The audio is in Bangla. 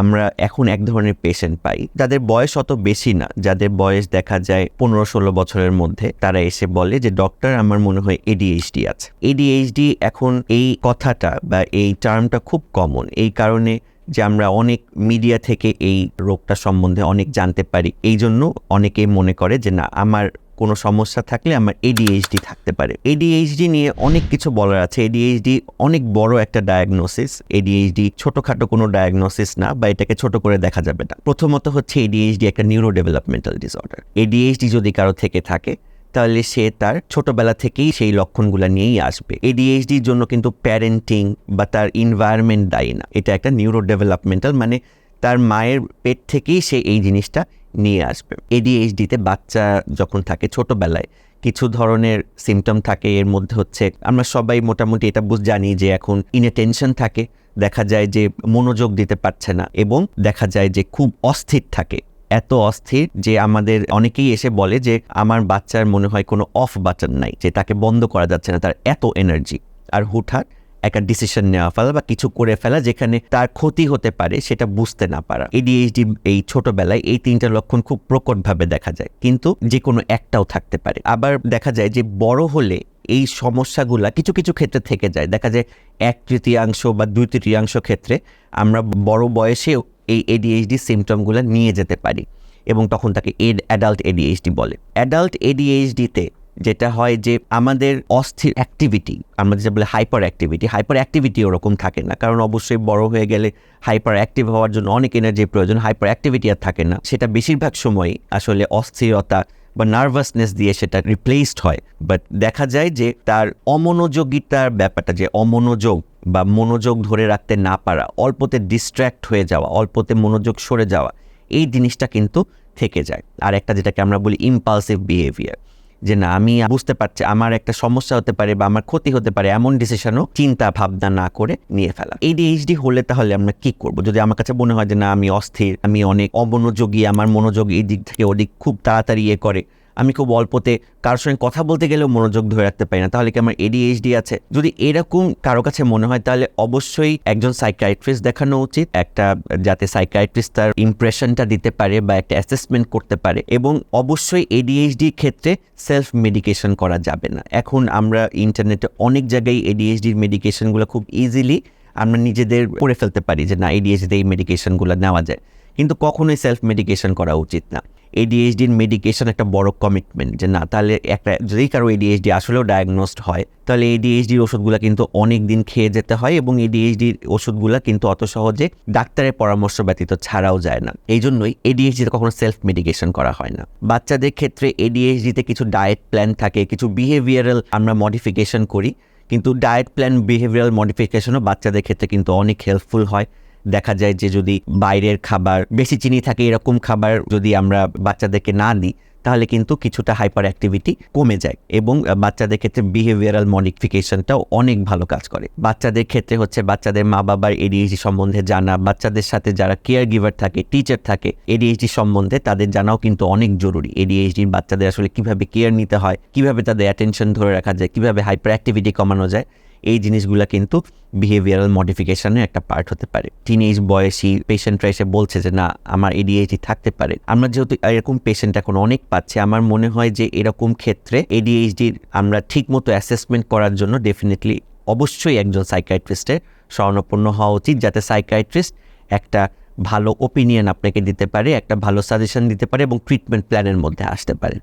আমরা এখন এক ধরনের পেশেন্ট পাই। যাদের বয়স অত বেশি না, যাদের বয়স দেখা যায় পনেরো ষোলো বছরের মধ্যে, তারা এসে বলে যে, ডক্টর, আমার মনে হয় এডিএইচডি আছে। এডিএইচডি এখন এই কথাটা বা এই টার্মটা খুব কমন এই কারণে যে, আমরা অনেক মিডিয়া থেকে এই রোগটা সম্বন্ধে অনেক জানতে পারি। এই জন্য অনেকেই মনে করে যে, না, আমার কোনো সমস্যা থাকলে আমার এডিএইচডি থাকতে পারে। এডিএইচডি নিয়ে অনেক কিছু বলার আছে। এডিএইচডি অনেক বড় একটা ডায়াগনোসিস এডিএইচডি ছোটোখাটো কোনো ডায়াগনোসিস না, বা এটাকে ছোট করে দেখা যাবে না। প্রথমত হচ্ছে এডিএইচডি একটা নিউরো ডেভেলপমেন্টাল ডিসঅর্ডার এডিএইচডি যদি কারও থেকে থাকে, তাহলে সে তার ছোটবেলা থেকেই সেই লক্ষণগুলো নিয়েই আসবে। এডিএইচডির জন্য কিন্তু প্যারেন্টিং বা তার ইনভায়রনমেন্ট দায়ী না। এটা একটা নিউরো ডেভেলপমেন্টাল মানে তার মায়ের পেট থেকেই সে এই জিনিসটা নিয়ে আসবে। এডিএইচডিতে বাচ্চা যখন থাকে ছোটোবেলায়, কিছু ধরনের সিমটম থাকে, এর মধ্যে হচ্ছে আমরা সবাই মোটামুটি এটা বুঝ, জানি যে এখন ইনটেনশন থাকে, দেখা যায় যে মনোযোগ দিতে পারছে না এবং দেখা যায় যে খুব অস্থির থাকে। এত অস্থির যে আমাদের অনেকেই এসে বলে যে আমার বাচ্চার মনে হয় কোনো অফ বাটন নাই, যে তাকে বন্ধ করা যাচ্ছে না, তার এত এনার্জি আর হুটহাট একটা ডিসিশন নেওয়া ফেলা বা কিছু করে ফেলা যেখানে তার ক্ষতি হতে পারে সেটা বুঝতে না পারা। এডিএইচডি এই ছোটবেলায় এই তিনটা লক্ষণ খুব প্রকটভাবে দেখা যায়। কিন্তু যে কোনো একটাও থাকতে পারে। আবার দেখা যায় যে বড় হলে এই সমস্যাগুলা কিছু কিছু ক্ষেত্রে থেকে যায়। দেখা যায় এক তৃতীয়াংশ বা দুই তৃতীয়াংশ ক্ষেত্রে আমরা বড় বয়সেও এই এডিএইচডি সিমটমগুলো নিয়ে যেতে পারি এবং তখন তাকে এড অ্যাডাল্ট এডিএইচডি বলে। অ্যাডাল্ট এডিএইচডিতে যেটা হয় যে আমাদের অস্থির অ্যাক্টিভিটি আমরা যেটা বলে হাইপার অ্যাক্টিভিটি হাইপার অ্যাক্টিভিটি ওরকম থাকে না। কারণ অবশ্যই বড় হয়ে গেলে হাইপার অ্যাক্টিভ হওয়ার জন্য অনেক এনার্জির প্রয়োজন হাইপার অ্যাক্টিভিটি আর থাকে না। সেটা বেশিরভাগ সময়ই আসলে অস্থিরতা বা নার্ভাসনেস দিয়ে সেটা রিপ্লেসড হয়। বাট দেখা যায় যে তার অমনোযোগিতার ব্যাপারটা, যে অমনোযোগ বা মনোযোগ ধরে রাখতে না পারা, অল্পতে ডিস্ট্র্যাক্ট হয়ে যাওয়া, অল্পতে মনোযোগ সরে যাওয়া, এই জিনিসটা কিন্তু থেকে যায়। আর একটা যেটাকে আমরা বলি ইম্পালসিভ বিহেভিয়ার যে না, আমি বুঝতে পারছি, আমার একটা সমস্যা হতে পারে বা আমার ক্ষতি হতে পারে, এমন ডিসিশনও চিন্তা, ভাবনা না করে নিয়ে ফেলা। এই ডিএইচডি হলে তাহলে আমরা কি করব? যদি আমার কাছে মনে হয় যে না, আমি অস্থির, আমি অনেক অমনোযোগী, আমার মনোযোগ এই দিক থেকে ওদিক খুব তাড়াতাড়ি ইয়ে করে আমি খুব অল্পতে কারোর সঙ্গে কথা বলতে গেলেও মনোযোগ ধরে রাখতে পারি না। তাহলে কি আমার এডিএইচডি আছে? যদি এরকম কারও কাছে মনে হয়, তাহলে অবশ্যই একজন সাইকাইট্রিস্ট দেখানো উচিত। একটা যাতে সাইকাইট্রিস্ট তার ইমপ্রেশনটা দিতে পারে বা একটা অ্যাসেসমেন্ট করতে পারে এবং অবশ্যই এডিএইচডির ক্ষেত্রে সেলফ মেডিকেশন করা যাবে না। এখন আমরা ইন্টারনেটে অনেক জায়গায় এডিএইচডির মেডিকেশনগুলো খুব ইজিলি আমরা নিজেদের করে ফেলতে পারি যে না এডিএইচডিতে এই মেডিকেশনগুলো নেওয়া যায়। কিন্তু কখনোই সেলফ মেডিকেশন করা উচিত না। এডিএইচডির মেডিকেশন একটা বড় কমিটমেন্ট যে না, তাহলে একটা, যদি কারও এডিএইচডি আসলেও ডায়াগনোসড হয়, তাহলে এডিএইচডির ওষুধগুলো কিন্তু অনেক দিন খেয়ে যেতে হয় এবং এডিএইচডির ওষুধগুলো কিন্তু অত সহজে ডাক্তারের পরামর্শ ব্যতীত ছাড়াও যায় না। এই জন্যই এডিএইচডিতে কখনো সেলফ মেডিকেশন করা হয় না। বাচ্চাদের ক্ষেত্রে এডিএইচডিতে কিছু ডায়েট প্ল্যান থাকে, কিছু বিহেভিয়ারাল আমরা মডিফিকেশন করি, কিন্তু ডায়েট প্ল্যান বিহেভিয়ারাল মডিফিকেশনও বাচ্চাদের ক্ষেত্রে কিন্তু অনেক হেল্পফুল হয়। দেখা যায় যে যদি বাইরের খাবার, বেশি চিনি থাকে এরকম খাবার যদি আমরা বাচ্চাদেরকে না দিই, তাহলে কিন্তু কিছুটা হাইপার অ্যাক্টিভিটি কমে যায় এবং বাচ্চাদের ক্ষেত্রে বিহেভিয়ারাল মডিফিকেশনটাও অনেক ভালো কাজ করে। বাচ্চাদের ক্ষেত্রে হচ্ছে বাচ্চাদের মা বাবার এডিএইচডি সম্বন্ধে জানা, বাচ্চাদের সাথে যারা কেয়ার গিভার থাকে টিচার থাকে এডিএইচডি সম্বন্ধে তাদের জানাও কিন্তু অনেক জরুরি। এডিএইচডির বাচ্চাদের আসলে কীভাবে কেয়ার নিতে হয়, কীভাবে তাদের অ্যাটেনশন ধরে রাখা যায়, কীভাবে হাইপার অ্যাক্টিভিটি কমানো যায় এই জিনিসগুলো কিন্তু বিহেভিয়ারাল মডিফিকেশনের একটা পার্ট হতে পারে। টিনেজ বয়সী পেশেন্টরা এসে বলছে যে, না, আমার এডিএইচডি থাকতে পারে। আমরা যেহেতু এরকম পেশেন্ট এখন অনেক পাচ্ছি, আমার মনে হয় যে এরকম ক্ষেত্রে এডিএইচডির আমরা ঠিকমতো অ্যাসেসমেন্ট করার জন্য ডেফিনেটলি অবশ্যই একজন সাইকাইট্রিস্টের স্বর্ণপন্ন হওয়া উচিত, যাতে সাইকাইট্রিস্ট একটা ভালো ওপিনিয়ন আপনাকে দিতে পারে, একটা ভালো সাজেশন দিতে পারে এবং ট্রিটমেন্ট প্ল্যানের মধ্যে আসতে পারে।